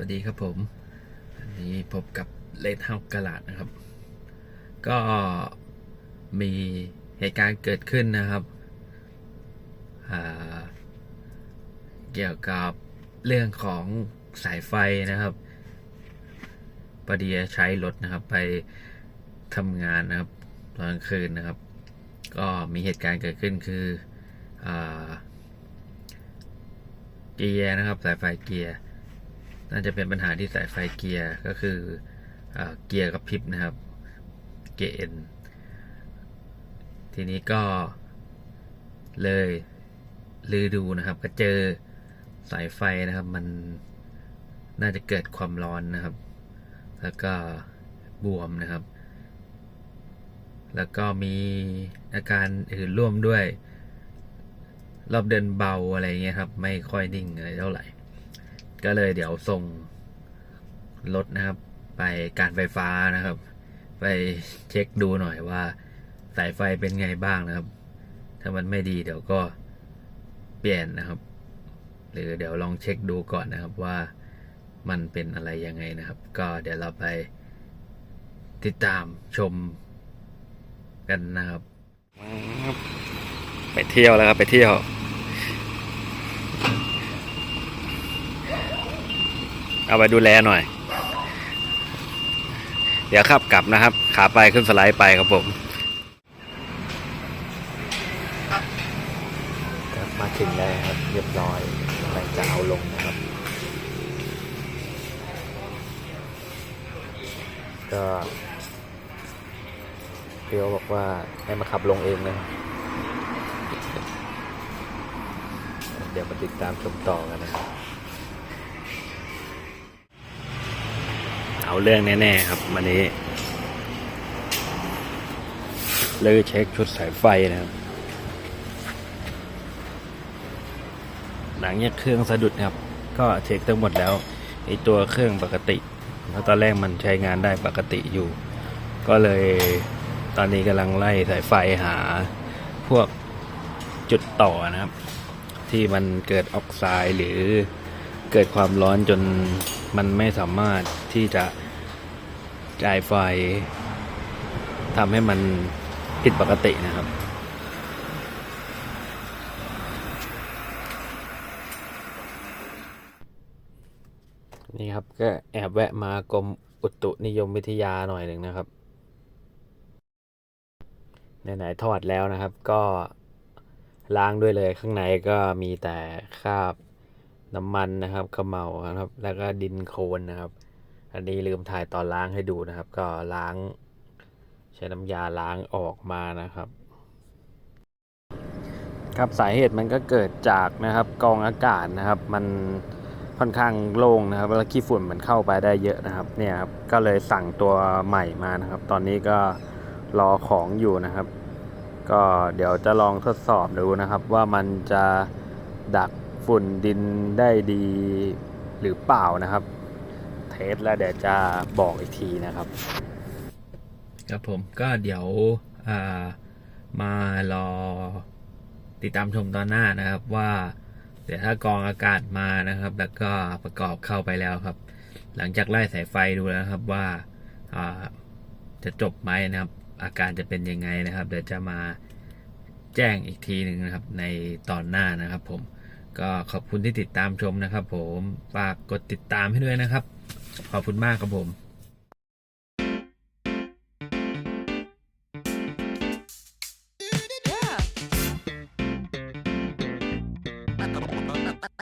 วัสดีครับผมวันนี้พบกับเลดเฮากลาดนะครับ ก็มีเหตุการณ์เกิดขึ้นนะครับ เกี่ยวกับเรื่องของสายไฟนะครับพอดีจะใช้รถนะครับไปทำงานนะครับตอนกลางคืนนะครับ ก็มีเหตุการณ์เกิดขึ้นคืออเกียร์นะครับสายไฟเกียร์ น่าจะเป็นปัญหาที่สายไฟเกียร์ก็คืออเกียร์กับพริบนะครับเกียร์เอ็นทีนี้ก็เลยลือดูนะครับ ก็เจอสายไฟนะครับ มันน่าจะเกิดความร้อนนะครับ แล้วก็บวมนะครับ แล้วก็มีอาการอื่นร่วมด้วย รอบเดินเบาอะไรเงี้ยครับ ไม่ค่อยนิ่งอะไรเท่าไหร่ ก็เลยเดี๋ยวส่งรถนะครับ ไปการไฟฟ้านะครับ ไปเช็คดูหน่อยว่า สายไฟเป็นไงบ้างนะครับ ถ้ามันไม่ดีเดี๋ยวก็เปลี่ยนนะครับ หรือเดี๋ยวลองเช็คดูก่อนนะครับว่ามันเป็นอะไรยังไงนะครับ ก็เดี๋ยวเราไปติดตามชมกันนะครับ ไปเที่ยวแล้วครับไปเที่ยว เอาไปดูแลหน่อย เดี๋ยวขับกลับนะครับ ขาไปขึ้นสไลด์ไปครับผมมาถึงแล้วครับ เรียบร้อยกำลังจะเอาลงนะครับ ก็เพียวบอกว่าให้มาขับลงเองนะเดี๋ยวมาติดตามชมต่อกันนะครับ เอาเรื่องแน่ๆครับวันนี้เลยเช็คชุดสายไฟนะครับ หลังจากเครื่องสะดุดครับ ก็เช็คทั้งหมดแล้วไอตัวเครื่องปกติเพราะตอนแรกมันใช้งานได้ปกติอยู่ ก็เลยตอนนี้กำลังไล่สายไฟหาพวกจุดต่อนะครับ ที่มันเกิดออกไซด์หรือเกิดความร้อนจนมันไม่สามารถที่จะ จ่ายไฟทำให้มันผิดปกตินะครับ นี่ครับก็แอบแวะมากรมอุตุนิยมวิทยาหน่อยหนึ่งนะครับไหนๆทอดแล้วนะครับ ก็ล้างด้วยเลยข้างในก็มีแต่คราบน้ำมันนะครับขมเมาครับ แล้วก็ดินโคลนนะครับ อันนี้ลืมถ่ายตอนล้างให้ดูนะครับ ก็ล้าง ใช้น้ำยาล้างออกมานะครับ ครับสาเหตุมันก็เกิดจากนะครับกองอากาศนะครับ มันค่อนข้างโล่งนะครับแล้วขี้ฝุ่นมันเข้าไปได้เยอะนะครับ เนี่ยครับก็เลยสั่งตัวใหม่มานะครับ ตอนนี้ก็รอของอยู่นะครับ ก็เดี๋ยวจะลองทดสอบดูนะครับ ว่ามันจะดักฝุ่นดินได้ดีหรือเปล่านะครับ เทสแล้วเดี๋ยวจะบอกอีกทีนะครับ ครับผมก็เดี๋ยวามารอติดตามชมตอนหน้านะครับว่าเดี๋ยวถ้ากองอากาศมานะครับ แล้วก็ประกอบเข้าไปแล้วครับ หลังจากไล่สายไฟดูแล้วครับว่าอ่าจะจบไหมนะครับ อาการจะเป็นยังไงนะครับ เดี๋ยวจะมาแจ้งอีกทีหนึ่งนะครับ ในตอนหน้านะครับ ผมก็ขอบคุณที่ติดตามชมนะครับ ผมฝากกดติดตามให้ด้วยนะครับ ขอบคุณมากครับผม